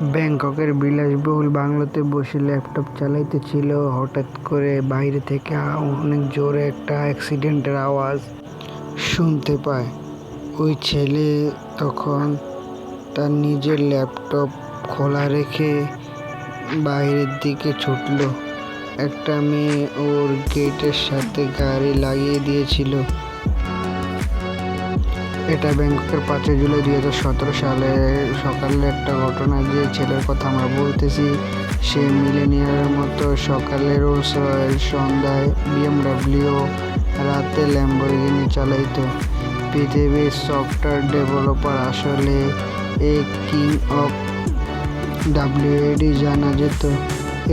ব্যাংককের বিলাসবহুল বাংলোতে বসে ল্যাপটপ চালাইতেছিল। হঠাৎ করে বাইরে থেকে অনেক জোরে একটা অ্যাক্সিডেন্টের আওয়াজ শুনতে পায়। ওই ছেলে তখন তার নিজের ল্যাপটপ খোলা রেখে বাইরের দিকে ছুটলো। একটা মেয়ে ওর গেটের সাথে গাড়ি লাগিয়ে দিয়েছিল। এটা ব্যাংককের পাঁচই জুলাই দুই হাজার সতেরো সালে সকালে একটা ঘটনা যে ছেলের কথা আমরা বলতেছি, সে মিলেনিয়ারের মতো সকালে রোলস রয়েল সন্ধ্যায় বিএমডাব্লিউ রাতে ল্যাম্বরগিনি চালাইতো। পৃথিবীর সফটওয়্যার ডেভেলপার আসলে এ কিং অফ ডাব্লিউএডি জানা যেত।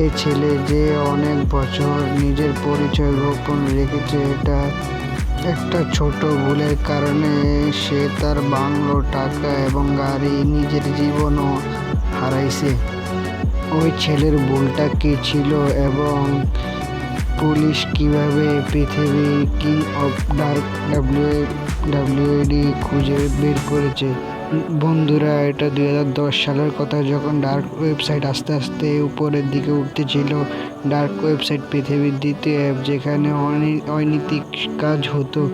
এ ছেলে যে অনেক বছর নিজের পরিচয় গোপন রেখেছে, এটা একটা ছোট ভুলের কারণে সে তার বাংলো, টাকা এবং গাড়ি নিজের জীবনও হারাইছে। ওই ছেলের ভুলটা কী ছিল এবং পুলিশ কীভাবে পৃথিবী কি অফ ডার্ক ডাব্লিউ ডাব্লিউডি খুঁজে বের করেছে? বন্ধুরা, এটা দুই হাজার দশ সালের কথা। যখন ডার্ক ওয়েবসাইট আস্তে আস্তে উপরের দিকে উঠতেছিল ডার্ক ওয়েবসাইট পৃথিবীর দ্বিতীয় অ্যাপ যেখানে অনি- অনৈতিক কাজ হতো।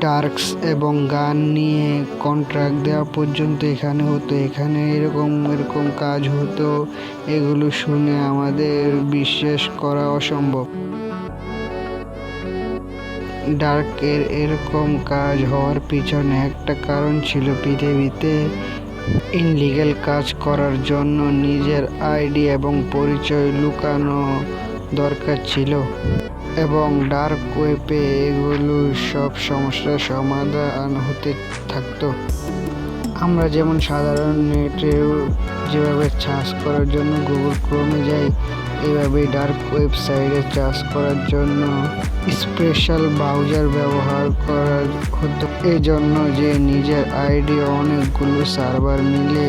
ডার্কস এবং গান নিয়ে কন্ট্রাক্ট দেওয়া পর্যন্ত এখানে হতো। এখানে এরকম এরকম কাজ হতো, এগুলো শুনে আমাদের বিশ্বাস করা অসম্ভব। ডার্কের এরকম কাজ হওয়ার পিছনে একটা কারণ ছিল পৃথিবীতে ইনলিগ্যাল কাজ করার জন্য নিজের আইডি এবং পরিচয় লুকানো দরকার ছিল। এবং ডার্ক ওয়েবে এগুলো সব সমস্যার সমাধান হতে থাকতো। আমরা যেমন সাধারণ নেটে যেভাবে চার্জ করার জন্য গুগল ক্রোমে যাই, এভাবে ডার্ক ওয়েবসাইটে চার্জ করার জন্য স্পেশাল ব্রাউজার ব্যবহার করার হতো। এই জন্য যে নিজের আইডি অনেকগুলো সার্ভার মিলে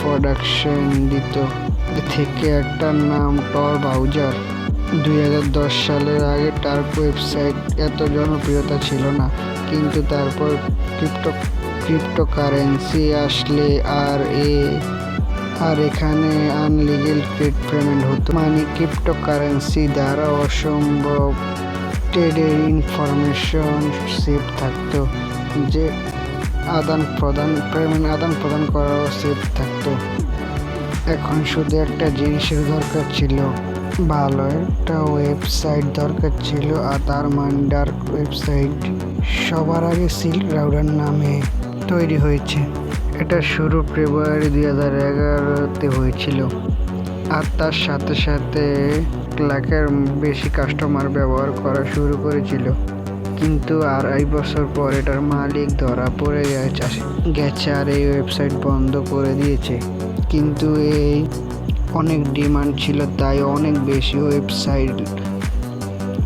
প্রোডাকশন দিত। থেকে একটা নাম টর ব্রাউজার দুই হাজার দশ সালের আগে ডার্ক ওয়েবসাইট এত জনপ্রিয়তা ছিল না, কিন্তু তারপর ক্রিপ্টো ক্রিপ্টোকারেন্সি আসলে আর এ আর এখানে আনলিগেল ট্রেড পেমেন্ট হতো। মানে ক্রিপ্টোকারেন্সি দ্বারা অসম্ভব ট্রেডের ইনফরমেশন সেভ থাকতো, যে আদান প্রদান পেমেন্ট আদান প্রদান করাও সেভ থাকতো। এখন শুধু একটা জিনিসের দরকার ছিল, ভালো একটা ওয়েবসাইট দরকার ছিল, আর তার মানে ডার্ক ওয়েবসাইট সবার আগে সিল্ক রাউডার নামে। তৈরি হয়েছে। এটা শুরু ফেব্রুয়ারি দুই হাজার এগারোতে হয়েছিল। আর তার সাথে সাথে লাখের বেশি কাস্টমার ব্যবহার করা শুরু করেছিল। কিন্তু আড়াই বছর পর এটার মালিক ধরা পড়ে গেছে গেছে আর এই ওয়েবসাইট বন্ধ করে দিয়েছে। কিন্তু এই অনেক ডিমান্ড ছিল, তাই অনেক বেশি ওয়েবসাইট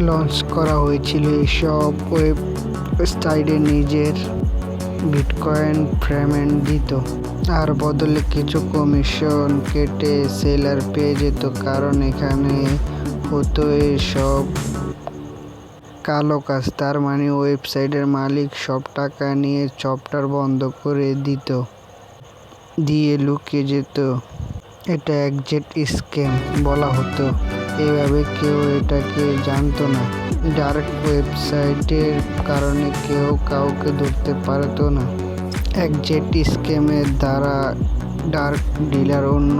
লঞ্চ করা হয়েছিল। এইসব ওয়েবসাইটে নিজের বিটকয়েন পেমেন্ট দিত আর বদলে কিছু কমিশন কেটে সেলার পেয়ে যেত, কারণ এখানে হতো সব কালো কাজ। তার মানে ওয়েবসাইটের মালিক সব টাকা নিয়ে চপটার বন্ধ করে দিত, দিয়ে লুকিয়ে যেত। এটা একজেট স্ক্যাম বলা হতো। এভাবে কেউ এটাকে জানতো না। ডার্ক ওয়েবসাইটের কারণে কেউ কাউকে ধরতে পারতো না। একজেট স্ক্যামের দ্বারা ডার্ক ডিলার অন্য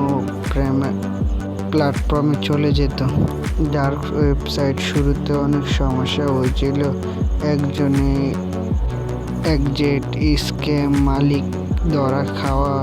প্ল্যাটফর্মে চলে যেত। ডার্ক ওয়েবসাইট শুরুতে অনেক সমস্যা হয়েছিল। একজনে একজেট স্ক্যাম মালিক ধরা খাওয়া